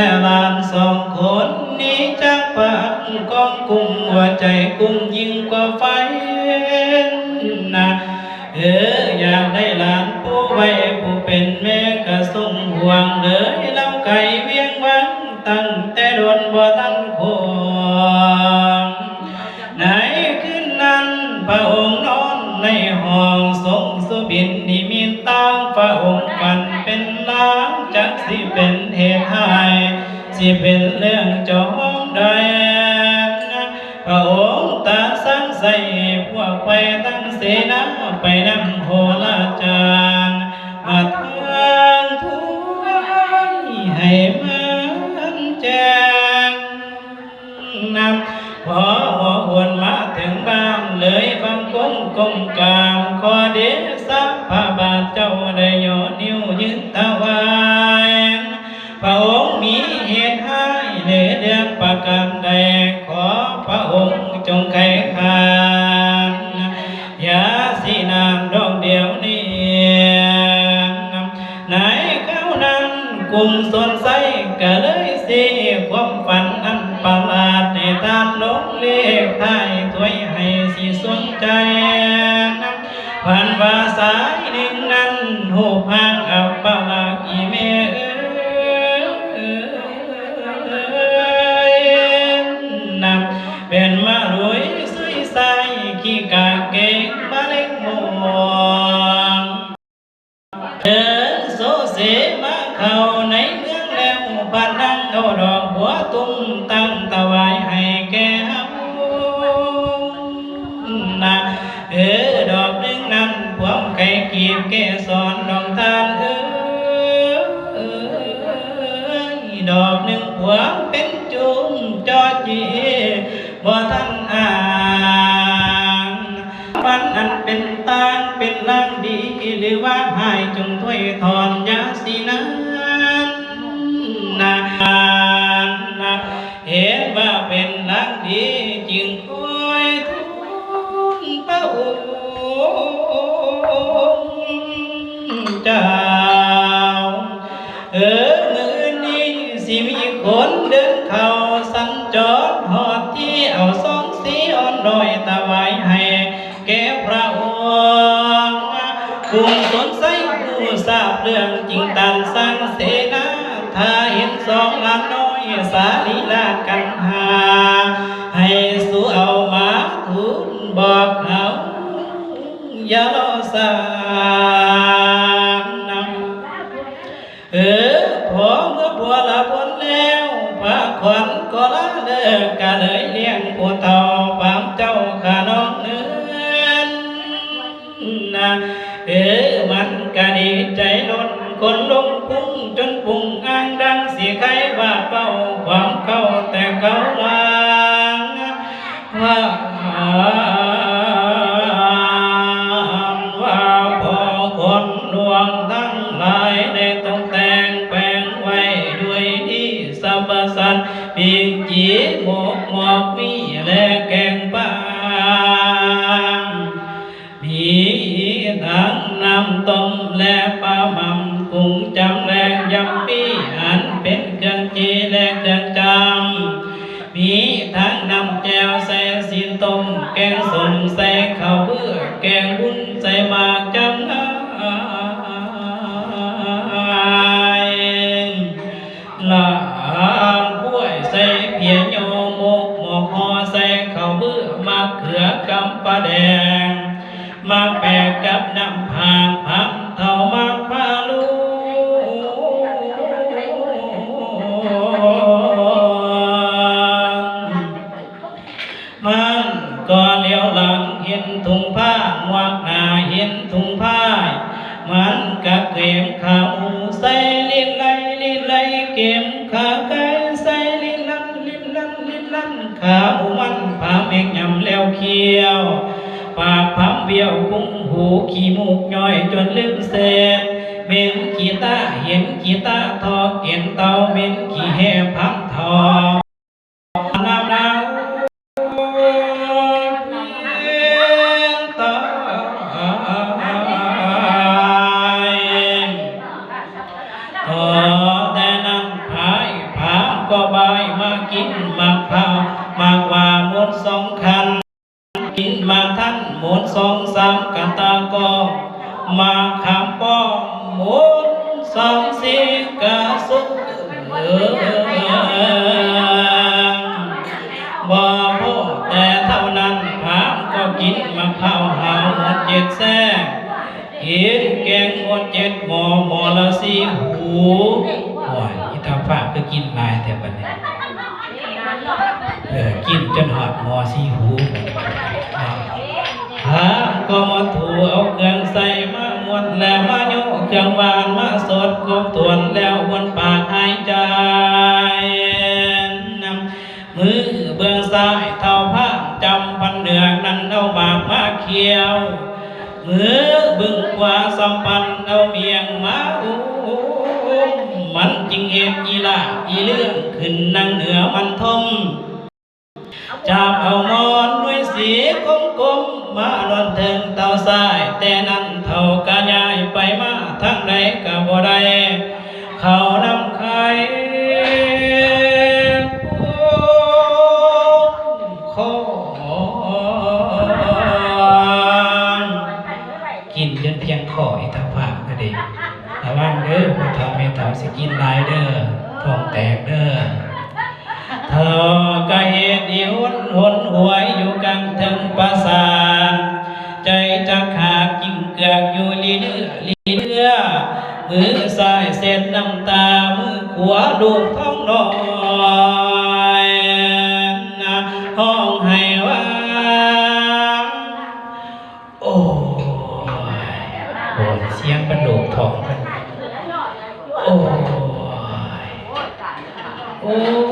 แต่ลานสองคนนี้จากปานกองกุ้งหัวใจกุ้งยิ่งกว่าไฟนะเอออยากได้หลานผู้ไว้ผู้เป็นแม่กระส่งห่วงเลยเล่าไก่เวียงวังตั้งแต่โดนบ่ตั้งคง จักสิเป็นเหตุให้สิเป็นเรื่องจองใดพระองค์ตาสังใส่พวกไปตั้งเสนาไปนำโหราจารย์มาทางทุกให้มา การใดขอพระองค์จงไขขานยาสีนามดอกเดียวนี้ในเขานั้นกลุ่มสวนไสก็เลยสิความฝันอันประหลาดในตามลงเลขไทายถวยให้สิสนใจผ่านว่าสาหนึ่งนั้นหูพางอับปะลา เดินโซเสมาเข้าในเมืองแล้วบ้านนั่งเอาด เป็นตาเป็นลางดีหรือว่าหายจงถ้วยถอนยาสีนั้นนานนะเห็นว่าเป็นลางดีจึงคอยทุนพระองค์เจ้าเออมือนี้สิมีคนเดินเข้าสัญจรหอดที่เอาสองสีอ่อนดอยตะไวายให้ กุมสนใสผู้ทราบเรื่องจริงตันสร้างเสนาถ้าเห็นสองหลำน้อยสาลีลากันหา ให้สู้เอามาทูลบอกเขาอย่ารอสานำเออพอเมื่อบัวละพ้นแล้วพระขวัญก็ละเลิกกะเลยเลี้ยงผู้เฒ่าปามเจ้าขา ใครว่าเป้าความเขาแต่เก่าลางว่าว่าพอคนลวงทั้งหลายได้ต้องแต่งแปลงไว้ด้วยดีสัมสันปีกจีหมกหมอกมีและแกงปางมีทั้งน้ำต้มและปลาหม่ำกุ้งจำแรงยำ มีทั้งนำแจวใส่สินต้มแกงสมใส่ข้าวเบื่อแกงบุ้นใส่หมากจำไายลามกล้วยใส่เพียโยมกหมอกหอใส่ข้าวเบื่อมะเขือกำปลาแดงมาแปะกับ นถุงผ้าหมวกหน้าเห็นถุงผ้า มันก็เก็บข้าวใส่ลิ้นไหลลิ้นไหลเก็บข้าไก่ใส่ลิ้นลันลิ้นลันลิ้นลันข้าวมันพาแมงยำแล้วเคี้ยวปากพับเบี้ยวกุ้งหูขี้มูกย่อยจนลืมเศษเม็นขี้ตาเห็นขี้ตาทอเก็นเตาเม็นขี้แห่พับทอายมากินมากพร้าวมากว่าหมดสองคัน กินมาท่านหมดสองสามกันตากอมาขามป้อมหมดสองสี่กะสุเออบ่พอแต่เท่านั้นพามก็กินมะพร้าวหาวหมดเจ็ดแซ่กินแกงหมดเจ็ดหมอหมอละสี่หูโอ้ย อีตาฝากก็กินลายแต่บัดนี้เออกินจนหอดมอสีหูหามก็มาถูเอาเครื่องใส่มาหมดแล้วมาโยกเครื่องหวานมาสดกบตวนแล้วบนปากหายใจนำมือเบื้องซ้ายเท่าผ้าจำพันเหนือนั้นเอาบากมาเคียวมือบึงขวาสัมพันเอาเมียงมา เย็นอีลาอีเรื่องขึ้นนั่งเหนือมันทมจับเอามอนด้วยสีกลมกลมมาลวนถึงเต่าทราย แต่นั้นเท่ากะยายไปมาทั้งใดกะบ่ได้เขานำไข่โคงกินจนเพียงขออีตาผากก็ดี ระวังเด้อพ่อเฒ่าแม่เฒ่าสิกินหลายเด้อท้องแตกเด้อเธอก็เหตุที่หนหนหวยอยู่กลางถึงประสานใจจะขาดยิ่งเกือกอยู่ลีเลือลีเลือมือซ้ายเสร็จน้ำตา มือขวาลูกท้องน้อยห้องให้ว่างโอ้ยโอ้เสียงกระดูกท้องกัน โอ้ยโอ้